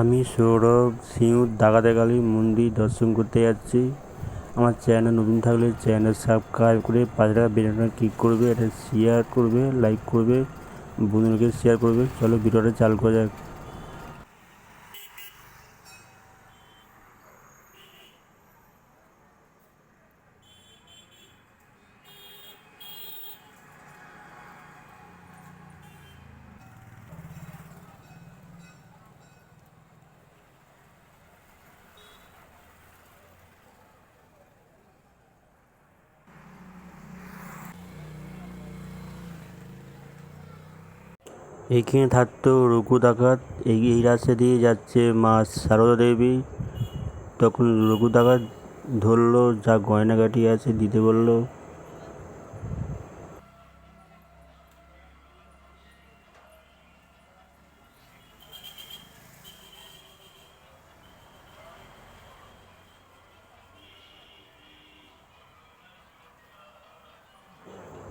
আমি সৌরভ সিউড় দাগাদাগালি মন্দির দর্শন করতে যাচ্ছি। আমার চ্যানেল নতুন থাকলে চ্যানেল সাবস্ক্রাইব করে পাঁচ টাকা বেলটা ক্লিক করবে, এটা শেয়ার করবে লাইক করবে, বন্ধুদেরকে শেয়ার করবে। চলো ভিডিওটা চালু করা যাক। এইখানে থাকতো রঘু ডাকাত এই এই রাস্তা দিয়ে যাচ্ছে মা সারদা দেবী তখন রঘু ডাকাত ধরলো, যা গয়নাগাটি আছে, দিতে বলল।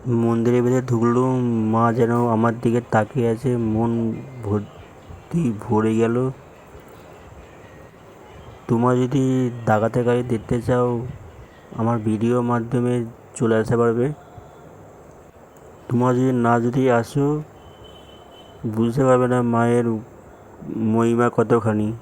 মন্দিরের ভেতরে ঢুকলুম মা যেন আমার দিকে তাকিয়ে আছে, মন ভর্তি ভরে গেল। তোমরা যদি ডাকাতে গাড়ি দেখতে চাও, আমার ভিডিওর মাধ্যমে চলে আসতে পারবে। তোমরা যদি না যদি আসো, বুঝতে পারবে না মায়ের মহিমা কতখানি।